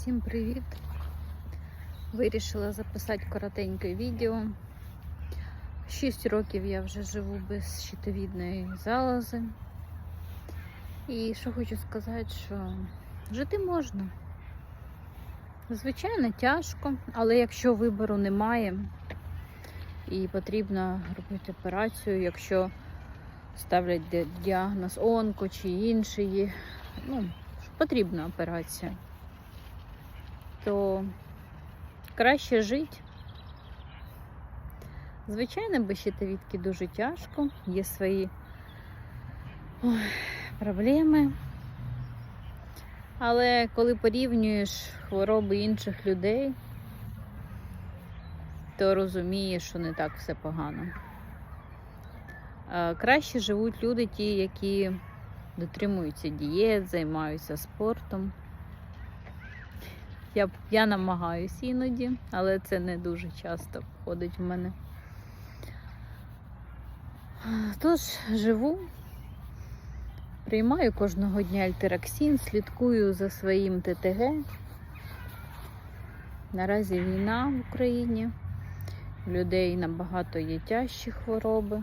Всім привіт! Вирішила записати коротеньке відео. 6 років я вже живу без щитовідної залози. І що хочу сказати, що жити можна. Звичайно, тяжко, але якщо вибору немає і потрібно робити операцію, якщо ставлять діагноз онко чи інший, ну, потрібна операція, то краще жити. Звичайно, без щитовідки дуже тяжко, є свої ой, проблеми. Але коли порівнюєш хвороби інших людей, то розумієш, що не так все погано. Краще живуть люди, ті, які дотримуються дієт, займаються спортом. Я, я намагаюся іноді, але це не дуже часто входить в мене. Тож живу, приймаю кожного дня альтераксін, слідкую за своїм ТТГ. Наразі війна в Україні, в людей набагато є тяжчі хвороби.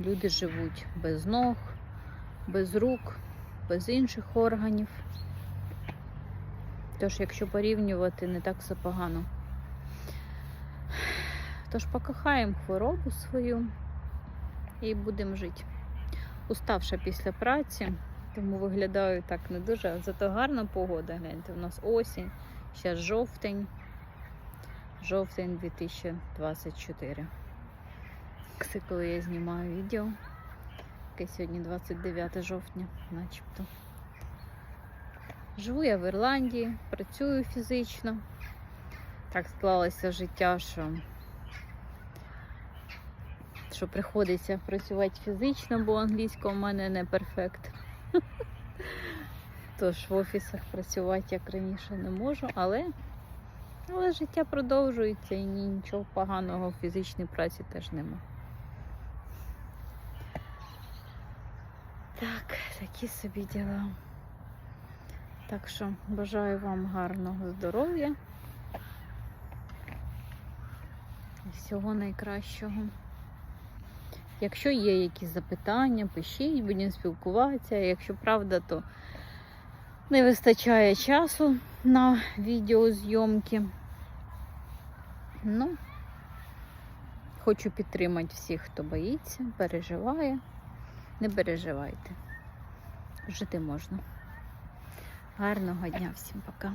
Люди живуть без ног, без рук, без інших органів. Тож, якщо порівнювати, не так все погано. Тож покохаємо хворобу свою і будемо жити. Уставша після праці, тому виглядаю так не дуже. Зато гарна погода. Гляньте, у нас осінь, зараз жовтень. Жовтень 2024. Це коли я знімаю відео. Яке сьогодні 29 жовтня, начебто. Живу я в Ірландії, працюю фізично. Так склалося життя, що, що приходиться працювати фізично, бо англійська у мене не перфект. Тож в офісах працювати як раніше не можу, але, але життя продовжується і нічого поганого в фізичній праці теж нема. Так, такі собі діла. Так що бажаю вам гарного здоров'я і всього найкращого. Якщо є якісь запитання, пишіть, будемо спілкуватися. Якщо правда, то не вистачає часу на відеозйомки. Ну, хочу підтримати всіх, хто боїться, переживає. Не переживайте. Жити можна. Гарного дня всім пока.